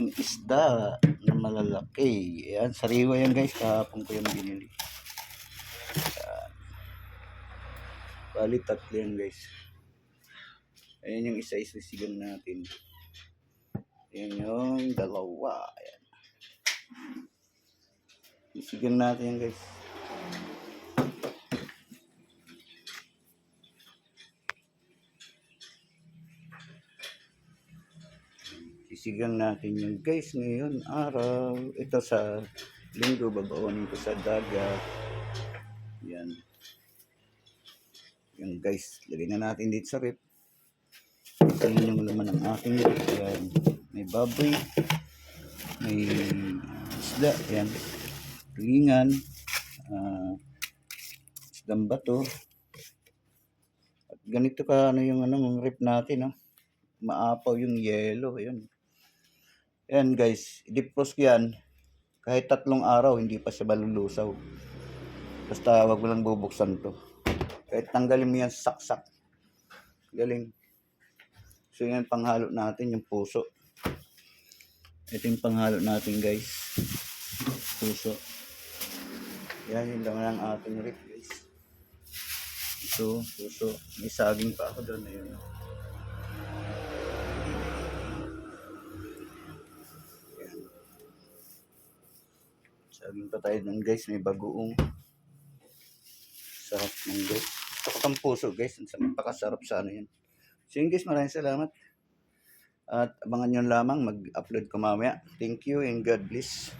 ng isda na malalaki. Ayan, sariwa yan guys. Kahapon ko yung binili. Ayan. Bali, tatlo yan guys. Ayan yung isa isisigan natin. Ayan yung dalawa. Ayan. Sisigan natin yan guys. Sisigan natin yung guys ngayon araw. Ito sa linggo, babaonin ko sa dagat. Yan. Yung guys, lagay na natin dito sa rip. Ito yun yung laman ng ating rip. Yan. May baboy. May isda. Yan. Tulingan. Uh, isdang bato. At ganito ka ano yung ano, rip natin. No? Maapaw yung yellow. Yan. Yan guys, i-defrost ko yan. Kahit tatlong araw, hindi pa siya malulusaw. Basta wag mo lang bubuksan to. Kahit tanggalin mo yan, saksak. Galing. So yan panghalo natin, yung puso. Ito yung panghalo natin guys. Puso. Yan yung laman ng ating rip guys. Ito, puso. May saging pa ako doon. Ayun. Saging pa tayo doon guys. May bagoong. Sarap ng guys. Gusto ko pang puso guys. Ang sarap- Napakasarap sa ano yan. So yun guys, maraming salamat. At abangan nyo lamang mag-upload ko mamaya. Thank you and God bless.